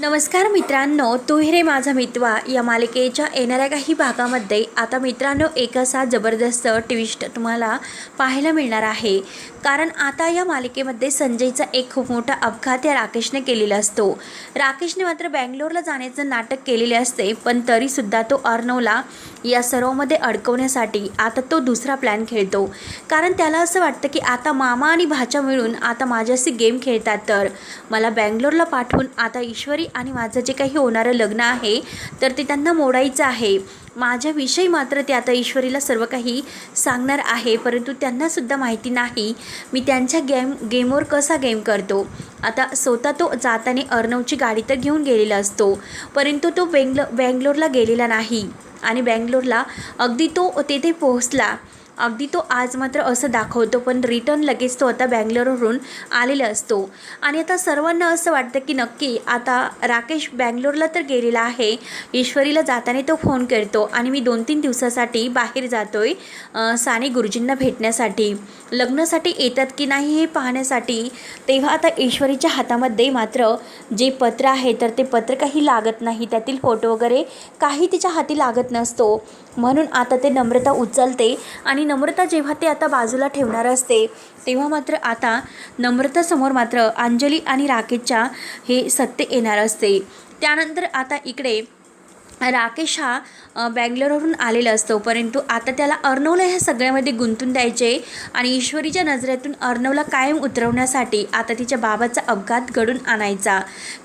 नमस्कार मित्रांनो तू रे माझा मितवा. या मालिकेच्या येणाऱ्या काही भागामध्ये आता मित्रांनो एक असा जबरदस्त ट्विस्ट तुम्हाला पाहायला मिळणार आहे. कारण आता या मालिकेमध्ये संजयचा एक खूप मोठा अपघात या राकेशने केलेला असतो. राकेशने मात्र बँगलोरला जाण्याचं नाटक केलेले असते पण तरीसुद्धा तो अर्णवला या सर्वमध्ये अडकवण्यासाठी आता तो दुसरा प्लॅन खेळतो. कारण त्याला असं वाटतं की आता मामा आणि भाच्या मिळून आता माझ्याशी गेम खेळतात तर. मला बँगलोरला पाठवून आता ईश्वरी आणि माझं जे काही होणारं लग्न आहे तर ते त्यांना मोडायचं आहे. माझ्याविषयी मात्र ते आता ईश्वरीला सर्व काही सांगणार आहे परंतु त्यांनासुद्धा माहिती नाही. मी त्यांच्या गेम गेमवर कसा गेम करतो? आता स्वतः तो जाताने अर्णवची गाडी तर घेऊन गेलेला असतो परंतु तो बेंगलो बँगलोरला गेलेला नाही. आणि बँगलोरला अगदी तो तेथे पोहोचला. अगदी तो आज मात्र असं दाखवतो पण रिटर्न लगेच तो आता बँगलोरवरून आलेला असतो. आणि आता सर्वांना असं वाटतं की नक्की आता राकेश बँगलोरला तर गेलेला आहे ईश्वरीला जाताना तो फोन करतो आणि मी दोन तीन दिवसासाठी बाहेर जातोय आहे साने गुरुजींना भेटण्यासाठी. लग्नासाठी येतात की नाही हे पाहण्यासाठी तेव्हा आता ईश्वरीच्या हातामध्ये मात्र जे पत्र आहे तर ते पत्र काही लागत नाही. त्यातील फोटो वगैरे काही तिच्या हाती लागत नसतो. म्हणून आता ते नम्रता उचलते आणि नम्रता जेव्हा ते आता बाजूला ठेवणार असते तेव्हा मात्र आता नम्रतासमोर मात्र अंजली आणि राकेशच्या हे सत्य येणार असते. त्यानंतर आता इकडे राकेश हा बँगलोरवरून आलेला असतो. परंतु आता त्याला अर्णवला ह्या सगळ्यामध्ये गुंतून द्यायचे आणि ईश्वरीच्या नजरेतून अर्णवला कायम उतरवण्यासाठी आता तिच्या बाबाचा अपघात घडून आणायचा.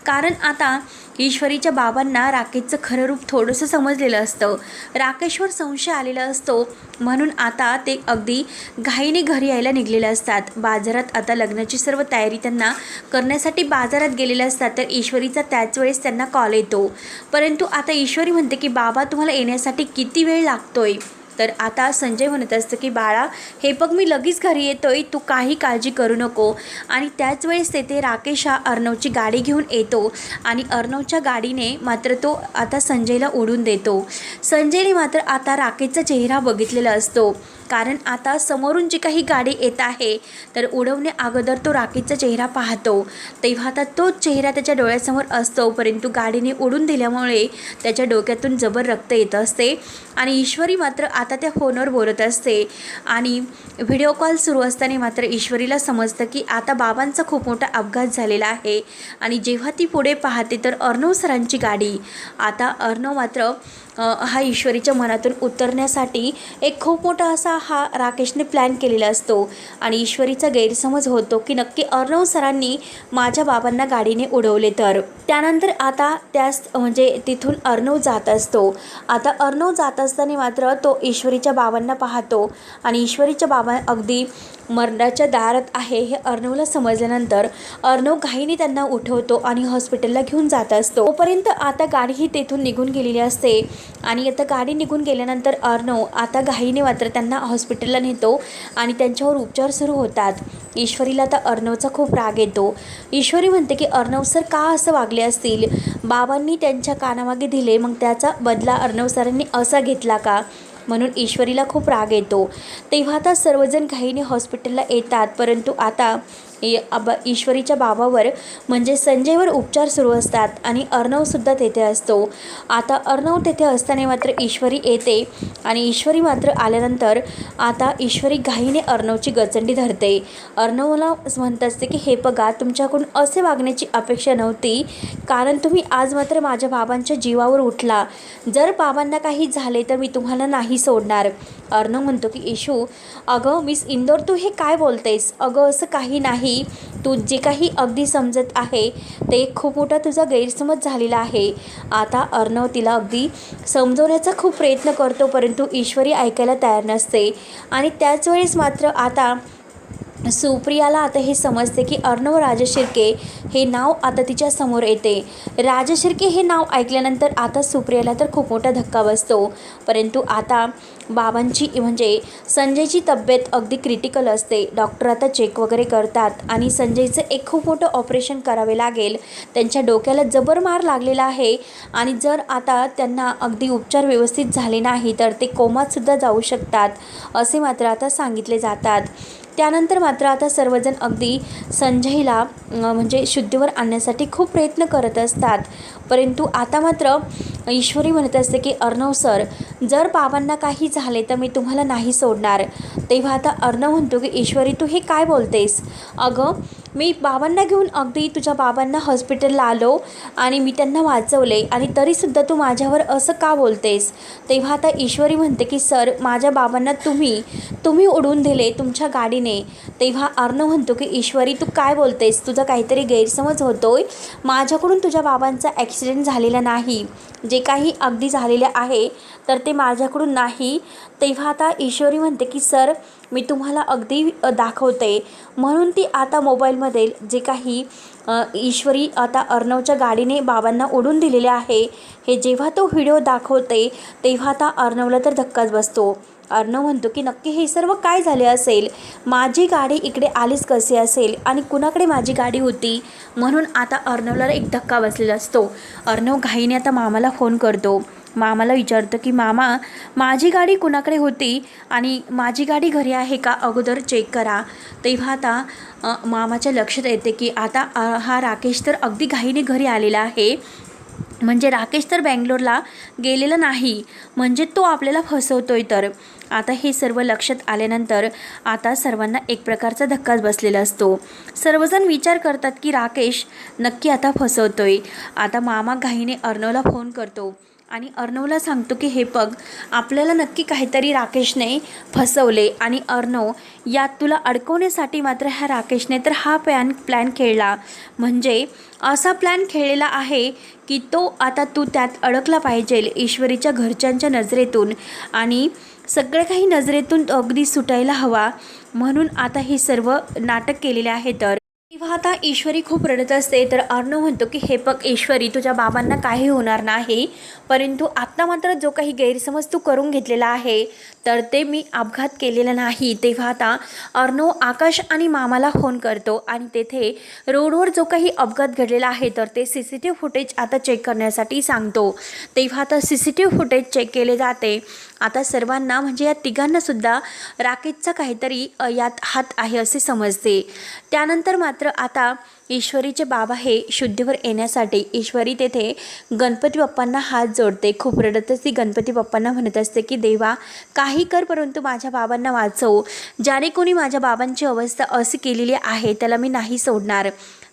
कारण आता ईश्वरीच्या बाबांना राकेशचं खरं रूप थोडंसं समजलेलं असतं. राकेशवर संशय आलेला असतो. म्हणून आता ते अगदी घाईने घरी यायला निघलेले असतात. बाजारात आता लग्नाची सर्व तयारी त्यांना करण्यासाठी बाजारात गेलेले असतात. तर ईश्वरीचा त्याच वेळेस त्यांना कॉल येतो. परंतु आता ईश्वरी म्हणते की बाबा तुम्हाला येण्यासाठी किती वेळ लागतोय? तर आता संजय म्हणत असतं की बाळा हे बघ मी लगेच घरी येतोय. तू काही काळजी करू नको. आणि त्याच वेळेस तेथे राकेश हा अर्णवची गाडी घेऊन येतो आणि अर्णवच्या गाडीने मात्र तो आता संजयला उडून देतो. संजयने मात्र आता राकेशचा चेहरा बघितलेला असतो. कारण आता समोरून जी काही गाडी येत आहे तर उडवणे अगोदर तो राकेशचा चेहरा पाहतो. तेव्हा आता तो चेहरा त्याच्या डोळ्यासमोर असतो परंतु गाडीने उडून दिल्यामुळे त्याच्या डोक्यातून जबर रक्त येत असते आणि ईश्वरी मात्र आता त्या फोनवर बोलत असते. आणि व्हिडिओ कॉल सुरू असताना मात्र ईश्वरीला समजतं की आता बाबांचा खूप मोठा अपघात झालेला आहे आणि जेव्हा ती पुढे पाहते तर अर्णव सरांची गाडी. आता अर्णव मात्र हा ईश्वरीच्या मनातून उतरण्यासाठी एक खूप मोठा असा हा राकेशने प्लॅन केलेला असतो आणि ईश्वरीचा गैरसमज होतो की नक्की अर्णव सरांनी माझ्या बाबांना गाडीने उडवले तर. त्यानंतर आता त्यास म्हणजे तिथून अर्णव जात असतो. आता अर्णव जात असताना मात्र तो ईश्वरीच्या बाबांना पाहतो आणि ईश्वरीच्या बाबा अगदी मरणाच्या दारात आहे हे अर्णवला समजल्यानंतर अर्णव घाईने त्यांना उठवतो आणि हॉस्पिटलला घेऊन जात असतो. तोपर्यंत आता गाडी ही तेथून निघून गेलेली असते आणि आता गाडी निघून गेल्यानंतर अर्णव आता घाईने मात्र त्यांना हॉस्पिटलला नेतो आणि त्यांच्यावर उपचार सुरू होतात. ईश्वरीला आता अर्णवचा खूप राग येतो. ईश्वरी म्हणते की अर्णव सर का असं वागले असतील? बाबांनी त्यांच्या कानामागे दिले मग त्याचा बदला अर्णव सरांनी असा घेतला का? म्हणून ईश्वरीला खूप राग येतो. तेव्हा आता सर्वजण घाईने हॉस्पिटलला येतात परंतु आता आबा ईश्वरीच्या बाबावर म्हणजे संजयवर उपचार सुरू असतात आणि अर्णवसुद्धा तेथे असतो. आता अर्णव तेथे असताना मात्र ईश्वरी येते आणि ईश्वरी मात्र आल्यानंतर आता ईश्वरी घाईने अर्णवची गचंडी धरते. अर्णवला म्हणत असते की हे बघा तुमच्याकडून असे वागण्याची अपेक्षा नव्हती. कारण तुम्ही आज मात्र माझ्या बाबांच्या जीवावर उठला. जर बाबांना काही झाले तर मी तुम्हाला नाही सोडणार. अर्णव म्हणतो की इशू अगं मिस इंदोर तू हे काय बोलतेस? अगं असं काही नाही. की तू जे काही अगदी समजत आहे ते खूप मोठा तुझा गैरसमज झालेला आहे. आता अर्णव तिला अगदी समजवण्याचा खूप प्रयत्न करतो परंतु ईश्वरी ऐकायला तयार नसते. आणि त्याच वेळेस मात्र आता सुप्रियाला आता हे समजते की अर्णव राजशिर्के हे नाव आता तिच्या समोर येते. राजशिर्के हे नाव ऐकल्यानंतर आता सुप्रियाला तर खूप मोठा धक्का बसतो. परंतु आता बाबांची म्हणजे संजयची तब्येत अगदी क्रिटिकल असते. डॉक्टर आता चेक वगैरे करतात आणि संजयचं एक खूप मोठं ऑपरेशन करावे लागेल. त्यांच्या डोक्याला जबर मार लागलेला आहे आणि जर आता त्यांना अगदी उपचार व्यवस्थित झाले नाही तर ते कोमातसुद्धा जाऊ शकतात असे मात्र आता सांगितले जातात. त्यानंतर मात्र आता सर्वजण अगदी संजयला म्हणजे शुद्धीवर आणण्यासाठी खूप प्रयत्न करत असतात. परंतु आता मात्र ईश्वरी म्हणत असते की अर्णव सर जर बाबांना काही झाले तर मी तुम्हाला नाही सोडणार. तेव्हा आता अर्णव म्हणतो की ईश्वरी तू हे काय बोलतेस? अगं मी बाबांना घेऊन अगदी तुझ्या बाबांना हॉस्पिटलला आलो आणि मी त्यांना वाचवले. आणि तरीसुद्धा तू माझ्यावर असं का बोलतेस? तेव्हा आता ईश्वरी म्हणते की सर माझ्या बाबांना तुम्ही तुम्ही उडवून दिले तुमच्या गाडीने. तेव्हा अर्णव म्हणतो की ईश्वरी तू काय बोलतेस? तुझा काहीतरी गैरसमज होतोय. माझ्याकडून तुझ्या बाबांचा ॲक्सिडेंट झालेला नाही. जे काही अगदी झालेले आहे तर ते माझ्याकडून नाही. तेव्हा आता ईश्वरी म्हणते की सर मी तुम्हाला अगदी दाखवते. म्हणून ती आता मोबाईलमध्ये जे काही ईश्वरी आता अर्णवच्या गाडीने बाबांना ओढून दिलेले आहे हे जेव्हा तो व्हिडिओ दाखवते तेव्हा आता अर्णवला तर धक्काच बसतो. अर्णव म्हणतो की नक्की हे सर्व काय झाले असेल? माझी गाडी इकडे आलीच कसे असेल? आणि कुणाकडे माझी गाडी होती? म्हणून आता अर्णवला एक धक्का बसलेला असतो. अर्णव घाईने आता मामाला फोन करतो. मामाला विचारतं की मामा माझी गाडी कुणाकडे होती आणि माझी गाडी घरी आहे का? अगोदर चेक करा. तेव्हा आता मामाच्या लक्षात येते की आता हा राकेश तर अगदी घाईने घरी आलेला आहे. म्हणजे राकेश तर बँगलोरला गेलेला नाही. म्हणजे तो आपल्याला फसवतोय तर. आता हे सर्व लक्षात आल्यानंतर आता सर्वांना एक प्रकारचा धक्काच बसलेला असतो. सर्वजण विचार करतात की राकेश नक्की आता फसवतोय. आता मामा घाईने अर्णवला फोन करतो. आणि अर्णवला सांगतो की हे बघ आपल्याला नक्की काहीतरी राकेशने फसवले आणि अर्णव यात तुला अडकवण्यासाठी मात्र ह्या राकेशने तर हा प्लॅन प्लॅन खेळला. म्हणजे असा प्लॅन खेळलेला आहे की तो आता तू त्यात अडकला पाहिजे ईश्वरीच्या घरच्यांच्या नजरेतून आणि सगळं काही नजरेतून अगदी सुटायला हवा. म्हणून आता हे सर्व नाटक केलेले आहे तर तेव्हा आता ईश्वरी खूप रडत असते तर अर्णव म्हणतो की हे बघ ईश्वरी तुझ्या बाबांना काही होणार नाही परंतु आत्ता मात्र जो काही गैरसमज तू करून घेतलेला आहे तर ते मी अपघात केलेला नाही. तेव्हा आता अर्णव आकाश आणि मामाला फोन करतो आणि तेथे रोडवर जो काही अपघात घडलेला आहे तर ते C C T V footage आता चेक करण्यासाठी सांगतो. तेव्हा आता C C T V footage check केले जाते. आता सर्वांना म्हणजे या तिघांनासुद्धा राकेशचा काहीतरी अ, यात हात आहे असे समजते. त्यानंतर मात्र आता ईश्वरीचे बाबा हे शुद्धीवर येण्यासाठी ईश्वरी तेथे गणपती बाप्पांना हात जोडते. खूप रडतच ती गणपती बाप्पांना म्हणत असते की देवा काही कर परंतु माझ्या बाबांना वाचव. ज्याने कोणी माझ्या बाबांची अवस्था अशी केलेली आहे त्याला मी नाही सोडणार.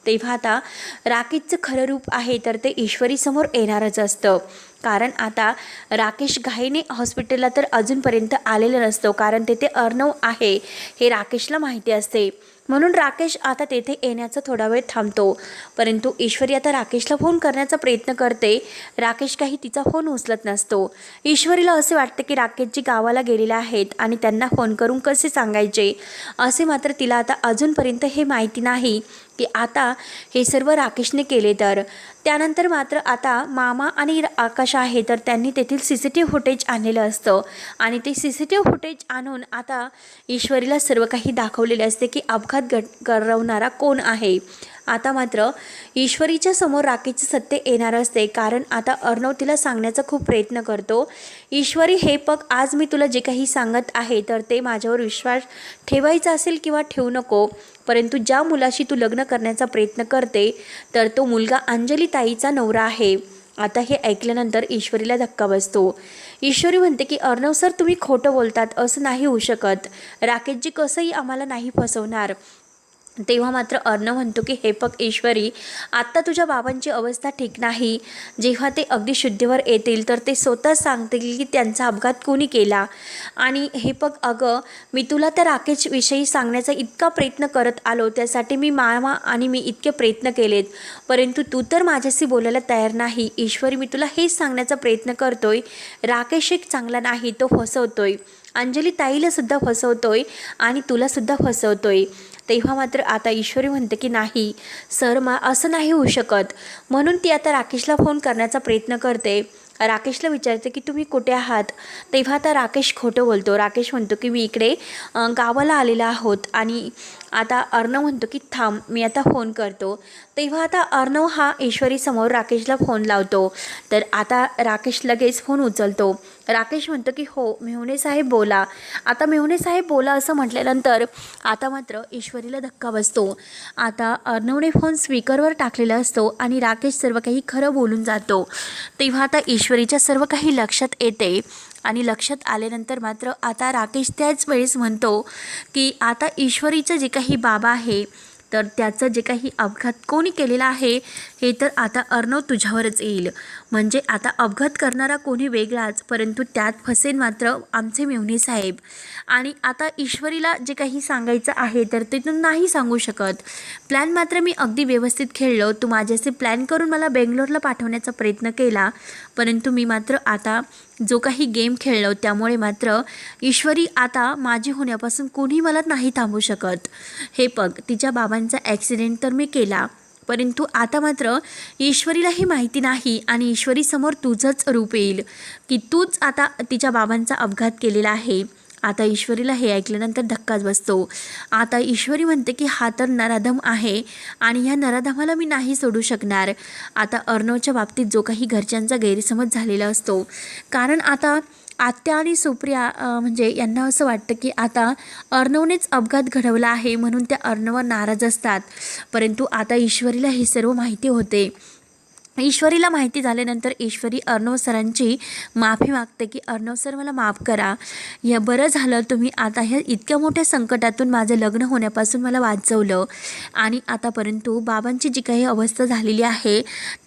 तेव्हा आता राकेशचं खरं रूप आहे तर ते ईश्वरीसमोर येणारच असतं. कारण आता राकेश घाईने हॉस्पिटलला तर अजूनपर्यंत आलेलं नसतो कारण तेथे अर्णव आहे हे राकेशला माहिती असते. म्हणून राकेश आता तेथे येण्याचा थोडा वेळ थांबतो. परंतु ईश्वरी आता राकेशला फोन करण्याचा प्रयत्न करते. राकेश काही तिचा फोन उचलत नसतो. ईश्वरीला असे वाटते की राकेशजी गावाला गेलेले आहेत आणि त्यांना फोन करून कसे सांगायचे? असे मात्र तिला आता अजूनपर्यंत हे माहिती नाही. की आता हे सर्व राकेशने केले तर. त्यानंतर मात्र आता मामा आणि आकाश आहे तर त्यांनी तेथील C C T V footage आणलेलं असतं. आणि ते C C T V footage आणून आता ईश्वरीला सर्व काही दाखवलेले असते की अपघात घट करवणारा कोण आहे. आता मात्र ईश्वरीच्या समोर राखीचे सत्य येणार असते कारण आता अर्णव तिला सांगण्याचा खूप प्रयत्न करतो. ईश्वरी हे पग आज मी तुला जे काही सांगत आहे तर ते माझ्यावर विश्वास ठेवायचा असेल किंवा ठेवू नको परंतु ज्या मुलाशी तू लग्न करण्याचा प्रयत्न करते तर तो मुलगा अंजली ताईचा नवरा आहे. आता हे ऐकल्यानंतर ईश्वरीला धक्का बसतो. ईश्वरी म्हणते की अर्णव सर तुम्ही खोटं बोलतात असं नाही होऊ शकत. राकेशजी कसंही आम्हाला नाही फसवणार. तेव्हा मात्र अर्णव म्हणतो की हे पग ईश्वरी आत्ता तुझ्या बाबांची अवस्था ठीक नाही. जेव्हा ते अगदी शुद्धीवर येतील तर ते स्वतः सांगतील की त्यांचा अपघात कोणी केला. आणि हे पग अगं मी तुला त्या राकेशविषयी सांगण्याचा इतका प्रयत्न करत आलो त्यासाठी मी मामा आणि मी इतके प्रयत्न केलेत. परंतु तू तर माझ्याशी बोलायला तयार नाही. ईश्वरी मी तुला हेच सांगण्याचा प्रयत्न करतोय. राकेश एक चांगला नाही तो फसवतोय. अंजली ताईलासुद्धा फसवतो फसवतोय आणि तुलासुद्धा फसवतो फसवतोय. तेव्हा मात्र आता ईश्वरी म्हणते की नाही सर मा असं नाही होऊ शकत. म्हणून ती आता राकेशला फोन करण्याचा प्रयत्न करते. राकेशला विचारते की तुम्ही कुठे आहात? तेव्हा आता राकेश खोटं बोलतो. राकेश म्हणतो की मी इकडे गावाला आलेला आहोत आणि आता अर्णव म्हणतो की थांब मी आता फोन करतो. तेव्हा आता अर्णव हा ईश्वरीसमोर राकेशला फोन लावतो. तर आता राकेश लगेच फोन उचलतो. राकेश म्हणतो की हो मेहुणे साहेब बोला. आता मेहुणे साहेब बोला असं म्हटल्यानंतर आता मात्र ईश्वरीला धक्का बसतो. आता अर्णवने फोन स्पीकरवर टाकलेला असतो आणि राकेश सर्व काही खरं बोलून जातो. तेव्हा आता ईश्वरीच्या सर्व काही लक्षात येते. आणि लक्षात आल्यानंतर मात्र आता राकेश त्याच वेळेस म्हणतो की आता ईश्वरीचं जे काही बाबा आहे तर त्याचं जे काही अपघात कोणी केलेला आहे हे तर आता अर्णव तुझ्यावरच येईल. म्हणजे आता अपघात करणारा कोणी वेगळाच परंतु त्यात फसेन मात्र आमचे मेवणे साहेब. आणि आता ईश्वरीला जे काही सांगायचं आहे तर ते तू नाही सांगू शकत. प्लॅन मात्र मी अगदी व्यवस्थित खेळलो. तू माझ्याशी प्लॅन करून मला बेंगलोरला पाठवण्याचा प्रयत्न केला परंतु मी मात्र आता जो काही गेम खेळलो त्यामुळे मात्र ईश्वरी आता माझी होण्यापासून कोणी मला नाही थांबू शकत. हे बघ तिच्या बाबांचा ॲक्सिडेंट तर मी केला. परंतु आता मात्र ईश्वरीलाही माहिती नाही आणि ईश्वरीसमोर तुझंच रूप येईल की तूच आता तिच्या बाबांचा अपघात केलेला आहे. आता ईश्वरीला हे ऐकल्यानंतर धक्काच बसतो. आता ईश्वरी म्हणते की हा तर नराधम आहे आणि ह्या नराधमाला मी नाही सोडू शकणार. आता अर्णवच्या बाबतीत जो काही घरच्यांचा गैरसमज झालेला असतो. कारण आता आत्या आणि सुप्रिया म्हणजे यांना असं वाटतं की आता अर्णवनेच अपघात घडवला आहे म्हणून त्या अर्णवर नाराज असतात. परंतु आता ईश्वरीला हे सर्व माहिती होते. ईश्वरीला माहिती झाल्यानंतर ईश्वरी अर्णव सरांची माफी मागते की अर्णव सर मला माफ करा. या बरं झालं तुम्ही आता ह्या इतक्या मोठ्या संकटातून माझं लग्न होण्यापासून मला वाचवलं. आणि आता परंतु बाबांची जी काही अवस्था झालेली आहे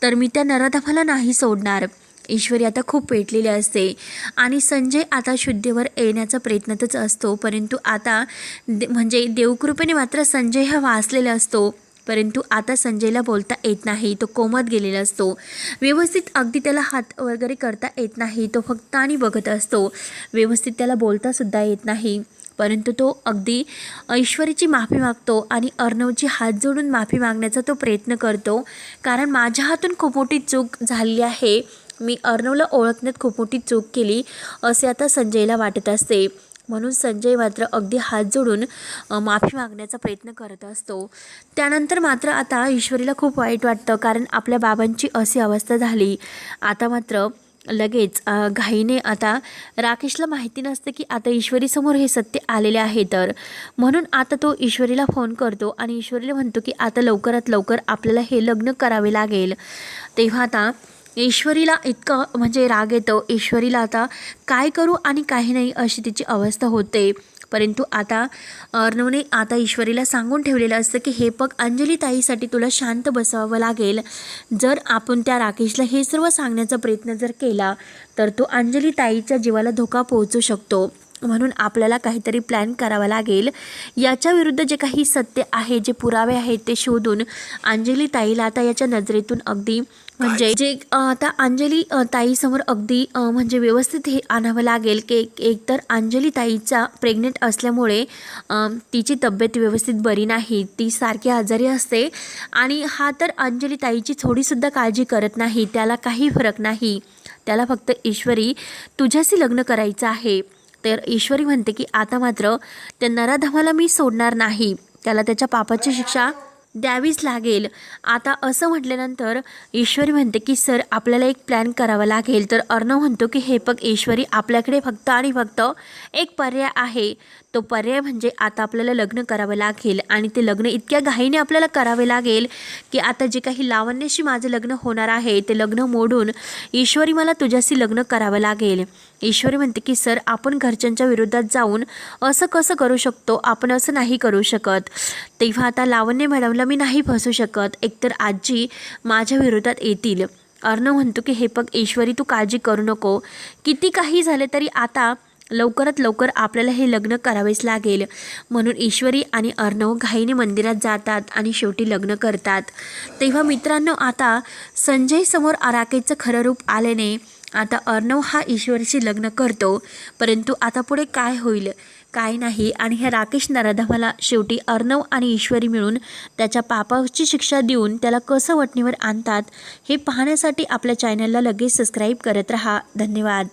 तर मी त्या नराधमाला नाही सोडणार. ईश्वरी आता खूप पेटलेली असते. आणि संजय आता शुद्धीवर येण्याचा प्रयत्नातच असतो. परंतु आता दे म्हणजे देवकृपेने मात्र संजय हा वाचलेला असतो. परंतु आता संजयला बोलता येत नाही. तो कोमत गेलेला असतो. व्यवस्थित अगदी त्याला हात वगैरे करता येत नाही. तो फक्त आणि बघत असतो. व्यवस्थित त्याला बोलतासुद्धा येत नाही. परंतु तो अगदी ऐश्वरीची माफी मागतो आणि अर्णवची हात जोडून माफी मागण्याचा तो प्रयत्न करतो. कारण माझ्या हातून खूप मोठी चूक झाली आहे. मी अर्णवला ओळखण्यात खूप मोठी चूक केली असे आता संजयला वाटत असते. म्हणून संजय मात्र अगदी हात जोडून माफी मागण्याचा प्रयत्न करत असतो. त्यानंतर मात्र आता ईश्वरीला खूप वाईट वाटतं कारण आपल्या बाबांची अशी अवस्था झाली. आता मात्र लगेच घाईने आता राकेशला माहिती नसतं की आता ईश्वरीसमोर हे सत्य आलेले आहे तर. म्हणून आता तो ईश्वरीला फोन करतो आणि ईश्वरीला म्हणतो की आता लवकरात लवकर आपल्याला हे लग्न करावे लागेल. तेव्हा आता ईश्वरीला इतकं म्हणजे राग येतो. ईश्वरीला आता काय करू आणि काही नाही अशी तिची अवस्था होते. परंतु आता अर्णवने आता ईश्वरीला सांगून ठेवलेलं असतं की हे पग अंजली ताईसाठी तुला शांत बसवावं लागेल. जर आपण त्या राकेशला हे सर्व सांगण्याचा प्रयत्न जर केला तर तो अंजली ताईच्या जीवाला धोका पोहोचू शकतो. म्हणून आपल्याला काहीतरी प्लॅन करावा लागेल. याच्या विरुद्ध जे काही सत्य आहे जे पुरावे आहेत ते शोधून अंजली ताईला आता याच्या नजरेतून अगदी म्हणजे जे आता अंजली ताईसमोर अगदी म्हणजे व्यवस्थित हे आणावं लागेल की एक एकतर अंजली ताईचा प्रेग्नेंट असल्यामुळे तिची तब्येत व्यवस्थित बरी नाही ती सारखी आजारी असते आणि हा तर अंजली ताईची थोडीसुद्धा काळजी करत नाही त्याला काही फरक नाही. त्याला फक्त ईश्वरी तुझ्याशी लग्न करायचं आहे. तर ईश्वरी म्हणते की आता मात्र त्या नराधमाला मी सोडणार नाही. त्याला त्याच्या पापाची शिक्षा द्यावीच लागेल. आता असं म्हटल्यानंतर ईश्वरी म्हणते की सर आपल्याला एक प्लॅन करावा लागेल. तर अर्णव म्हणतो की हे बघ ईश्वरी आपल्याकडे फक्त आणि फक्त एक पर्याय आहे. तो पर्याय म्हणजे आता आपल्याला लग्न करावं लागेल आणि ते लग्न इतक्या घाईने आपल्याला करावे लागेल की आता जे काही लावण्याशी माझं लग्न होणार आहे ते लग्न मोडून ईश्वरी मला तुझ्याशी लग्न करावं लागेल. ईश्वरी म्हणते की सर आपण घरच्यांच्या विरोधात जाऊन असं कसं करू शकतो? आपण असं नाही करू शकत. तेव्हा आता लावण्य मॅडमला मी नाही फसू शकत. एकतर आजी माझ्या विरोधात येतील. अर्णव म्हणतो की हे बघ ईश्वरी तू काळजी करू नको. किती काही झाले तरी आता लवकरात लवकर आपल्याला हे लग्न करावेच लागेल. म्हणून ईश्वरी आणि अर्णव घाईने मंदिरात जातात आणि शेवटी लग्न करतात. तेव्हा मित्रांनो आता संजय समोर आराकेचं खरं रूप आल्याने आता अर्णव हा ईश्वरीशी लग्न करतो. परंतु आता पुढे काय होईल? काय नाही. आणि ह्या राकेश नराधमाला शेवटी अर्णव आणि ईश्वरी मिळून त्याच्या पापाची शिक्षा देऊन त्याला कसं वटणीवर आणतात हे पाहण्यासाठी आपल्या चॅनलला लगेच सबस्क्राईब करत राहा. धन्यवाद.